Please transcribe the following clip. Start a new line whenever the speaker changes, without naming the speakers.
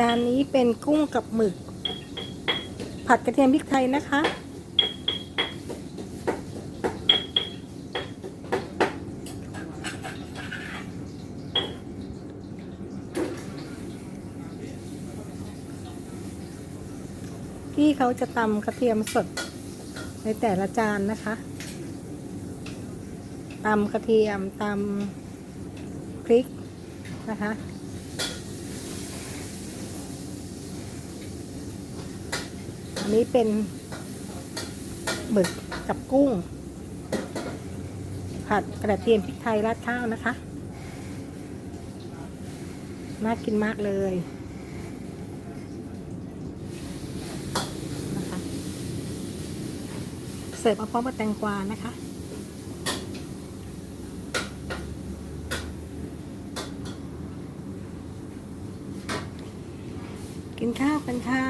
จานนี้เป็นกุ้งกับหมึก ผัดกระเทียมพริกไทยนะคะพี่เขาจะตำกระเทียมสดในแต่ละจานนะคะตำกระเทียมตำพริกนะคะ อัน นี้เป็นหมึกกับกุ้ง ผัดกระเทียมพริกไทยราดข้าวนะคะ น่ากินมากเลยนะคะเสิร์ฟมาพร้อมกับแตงกวานะคะกินข้าวกันค่ะ